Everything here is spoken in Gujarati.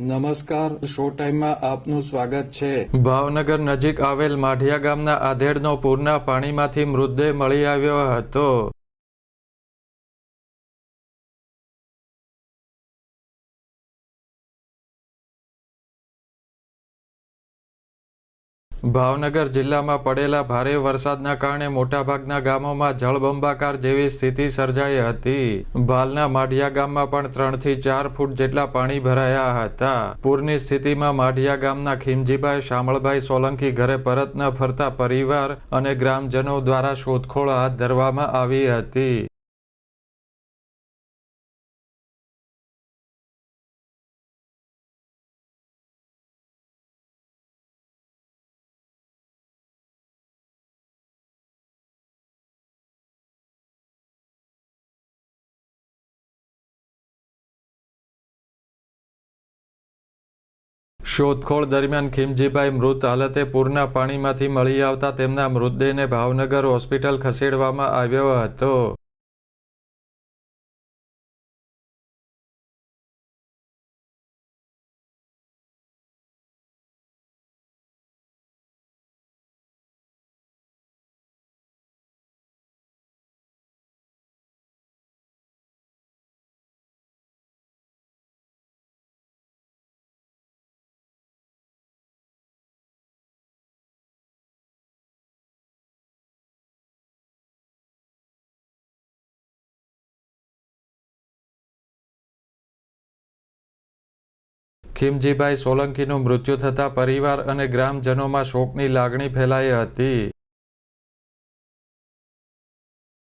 નમસ્કાર શો ટાઈમમાં આપનું સ્વાગત છે. ભાવનગર નજીક આવેલ માઢિયા ગામના આધેડનો પૂરના પાણીમાંથી મૃતદેહ મળી આવ્યો હતો. ભાવનગર જિલ્લામાં પડેલા ભારે વરસાદના કારણે મોટાભાગના ગામોમાં જળબંબાકાર જેવી સ્થિતિ સર્જાઈ હતી. ભાલના માઢિયા ગામમાં પણ ત્રણથી ચાર ફૂટ જેટલા પાણી ભરાયા હતા. પૂરની સ્થિતિમાં માઢિયા ગામના ખીમજીભાઈ શામળભાઈ સોલંકી ઘરે પરત ન ફરતા પરિવાર અને ગ્રામજનો દ્વારા શોધખોળ હાથ ધરવામાં આવી હતી. શોધખોળ દરમિયાન ખીમજીભાઈ મૃત હાલતે પૂરના પાણીમાંથી મળી આવતા તેમના મૃતદેહને ભાવનગર હોસ્પિટલ ખસેડવામાં આવ્યો હતો. ખીમજીભાઈ સોલંકીનું મૃત્યુ થતાં પરિવાર અને ગ્રામજનોમાં શોકની લાગણી ફેલાઈ હતી.